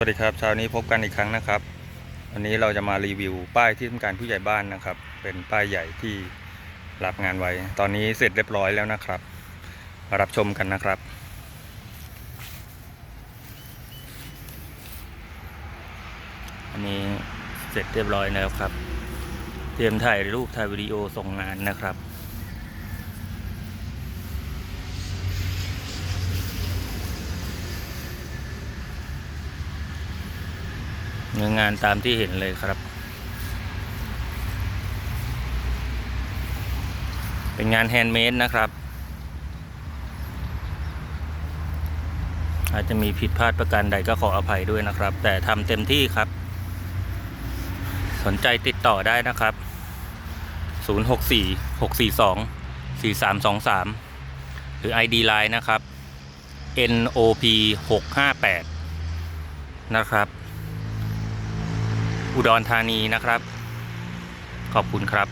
สวัสดีครับเช้านี้พบกันอีกครั้งนะครับ วันนี้เราจะมารีวิวป้ายที่ทำการผู้ใหญ่บ้านนะครับ เป็นป้ายใหญ่ที่รับงานไว้ ตอนนี้เสร็จเรียบร้อยแล้วนะครับมารับชมกันนะครับ อันนี้เสร็จเรียบร้อยแล้วครับ เตรียมถ่ายรูปถ่ายวิดีโอส่งงานนะครับ เนื้องานตามที่เห็นเลยครับ เป็นงานแฮนด์เมดนะครับ อาจจะมีผิดพลาดประการใดก็ขออภัยด้วยนะครับ แต่ทำเต็มที่ครับ สนใจติดต่อได้นะครับ 064 642 4323 หรือ ID Line นะครับ NOP 658นะครับ อุดรธานีนะครับ ขอบคุณครับ